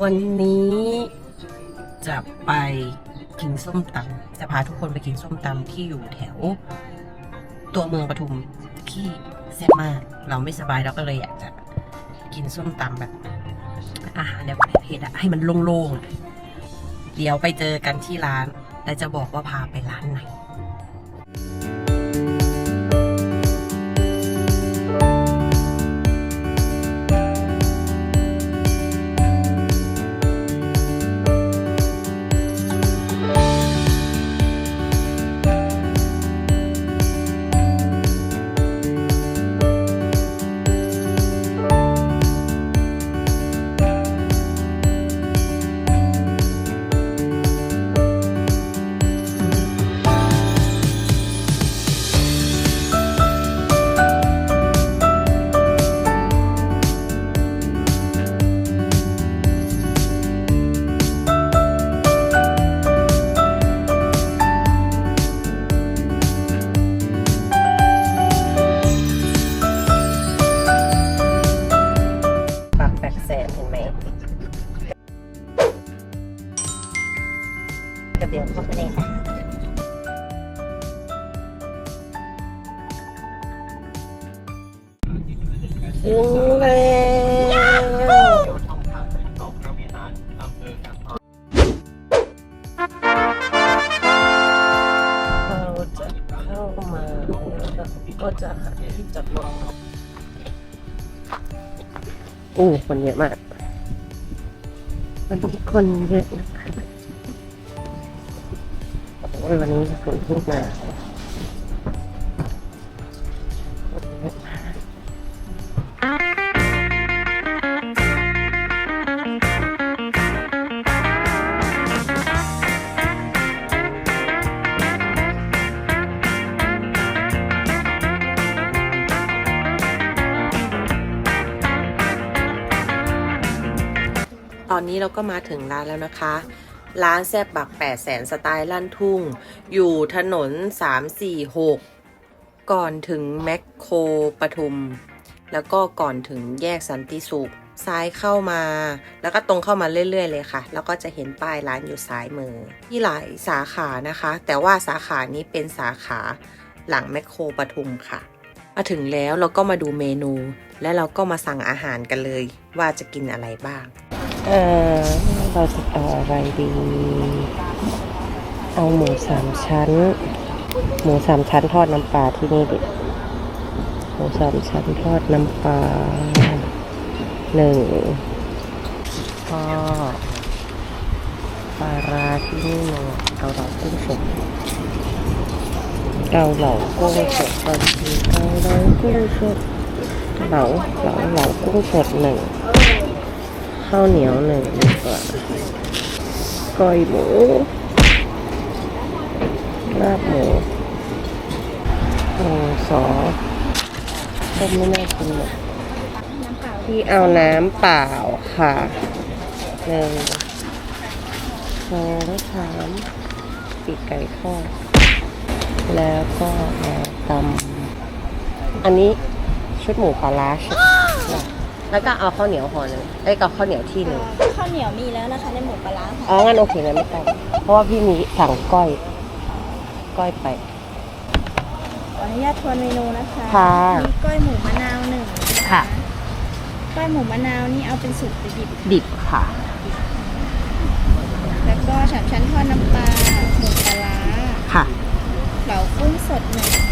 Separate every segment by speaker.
Speaker 1: วันนี้จะไปกินส้มตำจะพาทุกคนไปกินส้มตำที่อยู่แถว ตัวเมืองปทุมที่แซ่บมาก เราไม่สบายเราก็เลยอยากจะกินส้มตำแบบ อาหารแบบเผ็ดๆอะให้มันโล่งๆเดี๋ยวไปเจอกันที่ร้าน และจะบอกว่าพาไปร้านไหน ก็จะหาที่จอดรถอู้คนเยอะมากวันนี้คนเยอะนะคะโอ้ยวันนี้ฝนทุกมา ตอนนี้เราก็มาถึงร้านแล้วนะคะ ร้านแซบบัก8แสนสไตล์ลั่นทุ่ง อยู่ถนน 346 ก่อนถึงแมคโครปทุม แล้วก็ก่อนถึงแยกสันติสุข ซ้ายเข้ามา แล้วก็ตรงเข้ามาเรื่อย ๆ เลยค่ะ แล้วก็จะเห็นป้ายร้านอยู่ซ้ายมือ ที่หลายสาขานะคะ แต่ว่าสาขานี้เป็นสาขาหลังแมคโครปทุมค่ะมาถึงแล้วเราก็มาดูเมนู และเราก็มาสั่งอาหารกันเลย ว่าจะกินอะไรบ้าง เออเราจะเอาอะไรดี เอาหมูสามชั้น หมูสามชั้นทอดน้ำปลาที่นี่ดิหมูสามชั้นทอดน้ำปลาหนึ่งก็ปลาร้าที่นี่หนึ่งเอาเหลากุ้งสดเกาเหลากุ้งสดบางทีเกาเหลากุ้งสดเหลาเหลาเหลากุ้งสดหนึ่ง ข้าวเหนียวหนึ่งดีกว่าก้อยหมูลาบหมูหนึ่งสองต้มไม่น่ากินเลยที่เอาน้ำเปล่าค่ะหนึ่งสองและสามปีกไก่ทอดแล้วก็เอาตำอันนี้ชุดหมูปลาร้าใช่ แล้วก็เอาข้าวเหนียวห่อหนึ่งเอ้ยกับข้าวเหนียวที่หนึ่ง
Speaker 2: ข้าวเหนียวมีแล้วนะคะในหมูปลาร้าค่ะ
Speaker 1: อ๋องั้นโอเคงั้นไม่ต้องเพราะว่าพี่มีสั่งก้อย ก้อยไป
Speaker 2: ขออนุญาตทวนเมนูนะคะ
Speaker 1: ค่ะ
Speaker 2: มีก้อยหมูมะนาวหนึ่งน
Speaker 1: ค่ะ
Speaker 2: ก้อยหมูมะนาวนี่เอาเป็นสูตรดิบ
Speaker 1: ดิบค่ะ
Speaker 2: แล้วก็สามชั้นทอดน้ำปลาหมูปลาร้า
Speaker 1: ค่ะ
Speaker 2: เหลากุ้งสดหนึ่ง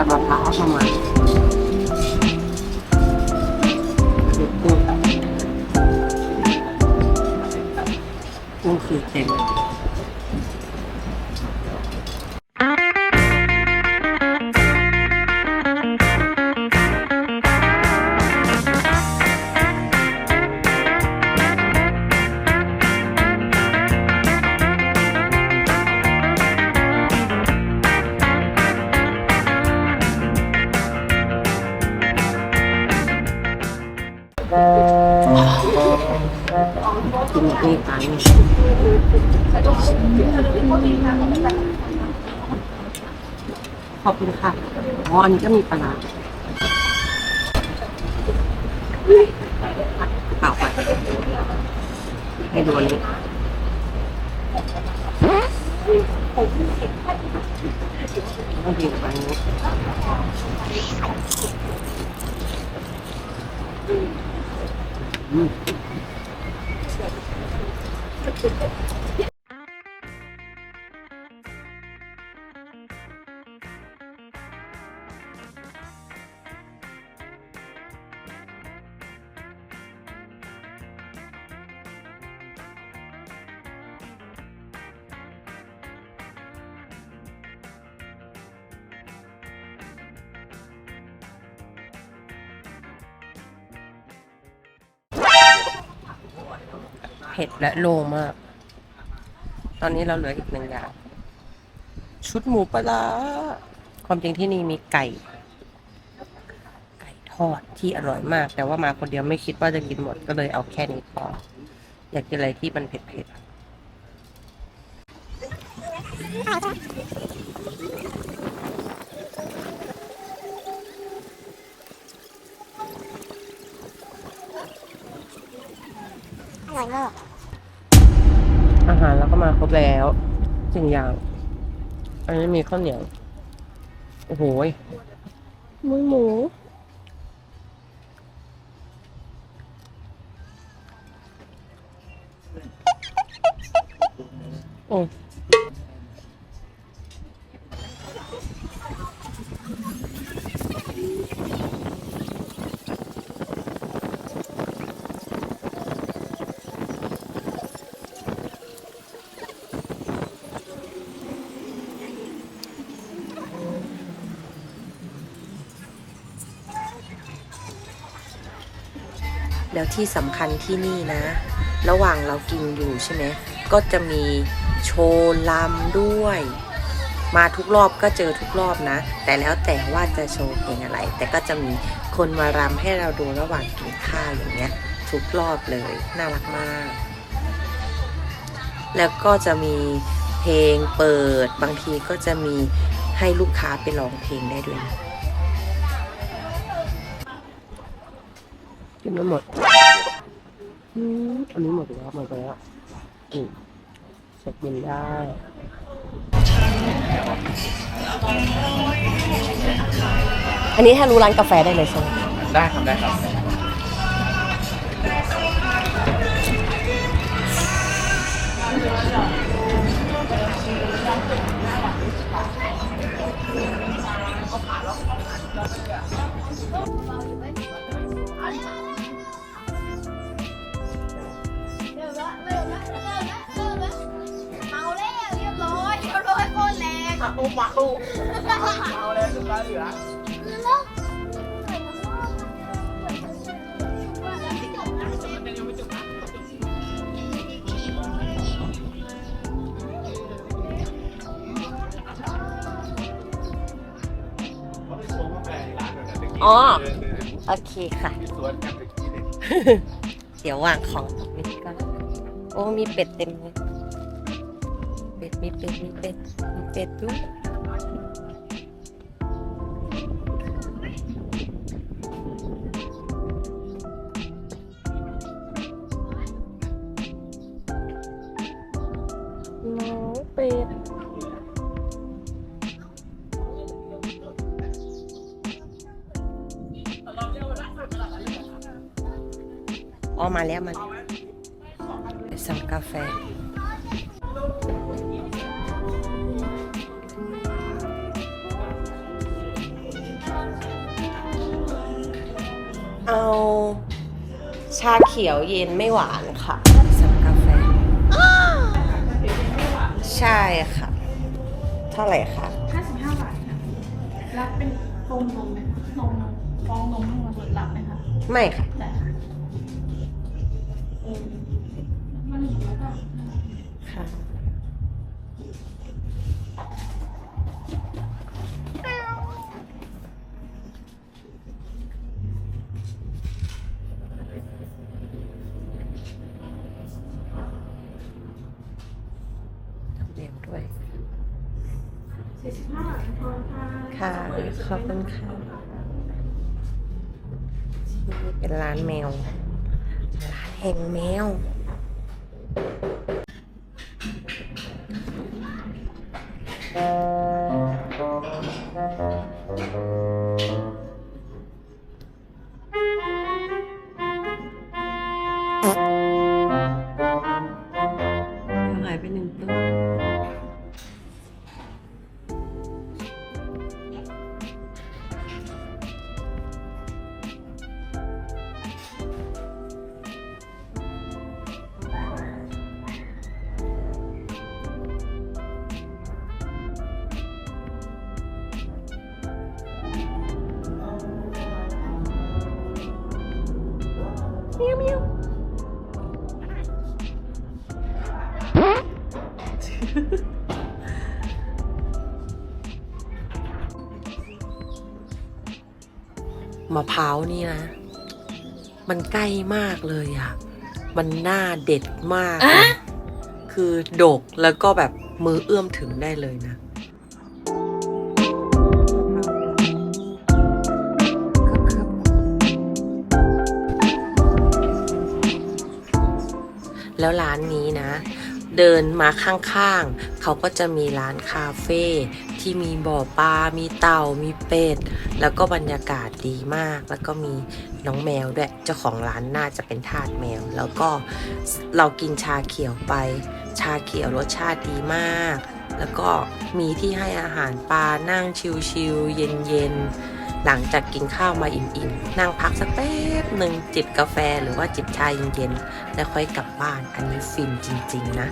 Speaker 1: กับมะพร้าวประมาณ
Speaker 3: อคือเค็ม นนี่ปลานี่ขอบคุณค่ะอ๋ออันนี้ก็มีปลาเปล่าไปให้ดูนี้ต้องกินกับอันนี้เ Thank you. ผ็ดและโลมาก ตอนนี้เราเหลืออีกหนึ่งอย่าง ชุดหมูปลาความจริงที่นี่มีไก่ ไก่ทอดที่อร่อยมาก แต่ว่ามาคนเดียวไม่คิดว่าจะกินหมดก็เลยเอาแค่นี้พออยากกินอะไรที่มันเผ็ดๆอา หารเราก็มาครบแล้วสิ่งอย่าง อันนี้มีข้าวเหนียว โอ้โหยหมูหมูโอ้ แล้วที่สำคัญที่นี่นะ ระหว่างเรากินอยู่ใช่ไหมก็จะมีโชว์ลำด้วย มาทุกรอบก็เจอทุกรอบนะ แต่แล้วแต่ว่าจะโชว์เพลงอะไร แต่ก็จะมีคนมารำให้เราดูระหว่างกินข้าวอย่างเงี้ย ทุกรอบเลยน่ารักมาก แล้วก็จะมีเพลงเปิดบางทีก็จะมีให้ลูกค้าไปร้องเพลงได้ด้วยนะ กินไม่หมดอันนี้หมดแล้วหมดแล้วอืมเสร็จกินได้อันนี้ถ้ารู้ร้านกาแฟได้เลยใช่ไหม
Speaker 4: ได้ครับได้ครับ
Speaker 5: แรง
Speaker 4: เมาเมาเอาเลยลูกค้าเหลือ
Speaker 3: อ๋อ โอเคค่ะ
Speaker 4: สวนกันตะกี้เลย
Speaker 3: เดี๋ยววางของตรงนี้ก่อนโอ้ มีเป็ดเต็มเลย เป็ดมีเป็ดมี เอา ชาเขียวเย็นไม่หวานค่ะสั่งกาแฟ ใช่ค่ะ เท่าไหร่คะ
Speaker 6: 55 บาทค่ะ รับเป็นโฟมนมไหมคะนมนมฟองนมให้มาสดรับไหมคะ
Speaker 3: ไม่ค่ะ ขอบคุณค่ะเป็นร้านแมว ร้านแห่งแมวห มะพร้าวนี่นะ มันใกล้มากเลยอะมันน่าเด็ดมากเลยคือดกแล้วก็แบบมือเอื้อมถึงได้เลยนะ แล้วร้านนี้นะ เดินมาข้างๆ เขาก็จะมีร้านคาเฟ่ที่มีบ่อปลา มีเต่า มีเป็ด แล้วก็บรรยากาศดีมาก แล้วก็มีน้องแมวด้วย เจ้าของร้านน่าจะเป็นทาสแมว แล้วก็เรากินชาเขียวไป ชาเขียวรสชาติดีมาก แล้วก็มีที่ให้อาหารปลา นั่งชิลๆเย็นๆ หลังจากกินข้าวมาอิ่มๆ นั่งพักสักแป๊บ หนึ่งจิบกาแฟหรือว่าจิบชาเย็นๆแล้วค่อยกลับบ้าน อันนี้ฟินจริง ๆ นะ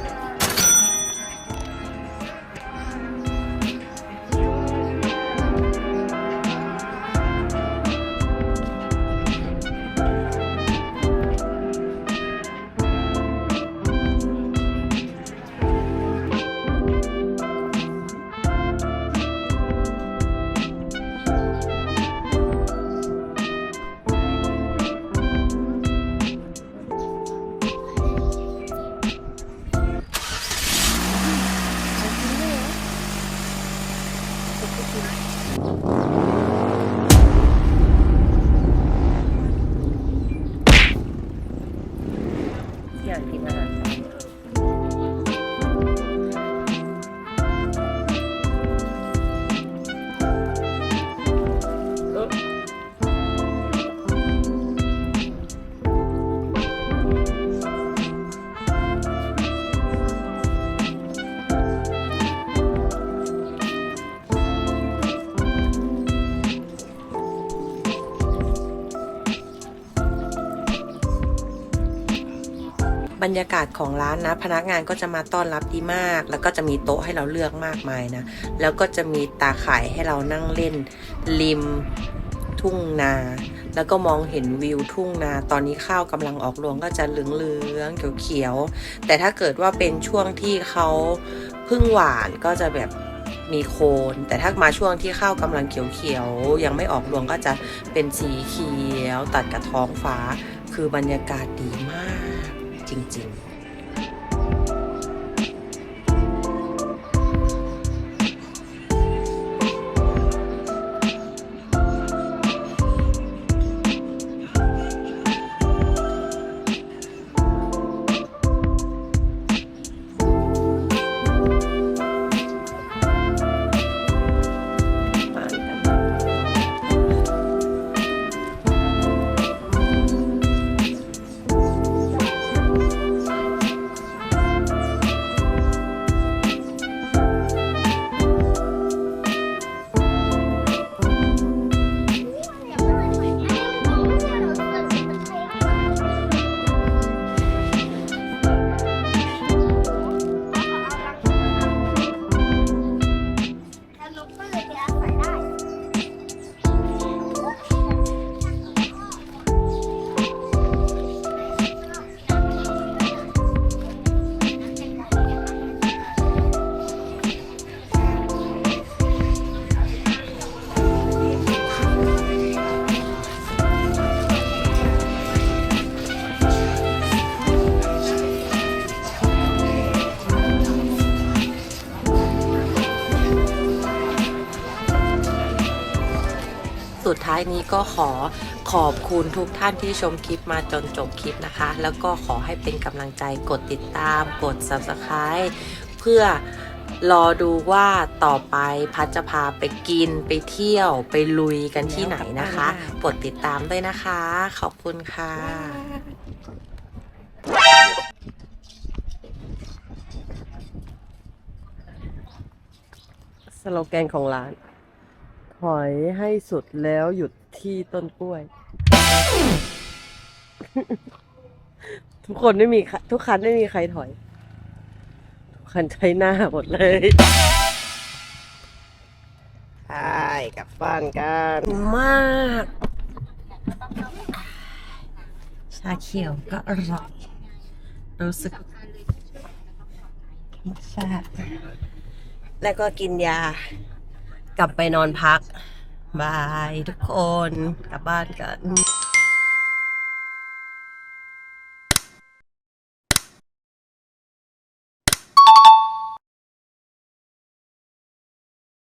Speaker 3: รรยากาศของร้านนะ พนักงานก็จะมาต้อนรับดีมาก แล้วก็จะมีโต๊ะให้เราเลือกมากมายนะ แล้วก็จะมีตาข่ายให้เรานั่งเล่น ริมทุ่งนา แล้วก็มองเห็นวิวทุ่งนา ตอนนี้ข้าวกำลังออกรวงก็จะเหลืองๆเขียวๆแต่ถ้าเกิดว่าเป็นช่วงที่เขาเพึ่งหวานก็จะแบบมีโคน แต่ถ้ามาช่วงที่ข้าวกำลังเขียวๆยังไม่ออกรวงก็จะเป็นสีเขียวตัดกับท้องฟ้า คือบรรยากาศดีมาก จริง ๆายนี้ก็ขอขอบคุณทุกท่านที่ชมคลิปมาจนจบคลิปนะคะ แล้วก็ขอให้เป็นกำลังใจกดติดตาม กด subscribe เพื่อรอดูว่าต่อไปพัดจะพาไปกินไปเที่ยวไปลุยกันที่ไหนนะคะกดติดตามด้วยนะคะ ขอบคุณค่ะ
Speaker 1: สโลแกนของร้าน ถอยให้สุดแล้วหยุดที่ต้นกล้วย ทุกคนไม่มีใครทุกคันไม่มีใครถอย ทุกคันใช้หน้าหมดเลยใช่กลับบ้านกัน
Speaker 3: มาก ชาเขียวก็อร่อย รู้สึกชาติ
Speaker 1: แล้วก็กินยา กลับไปนอนพักบายทุกคนกลับบ้านกัน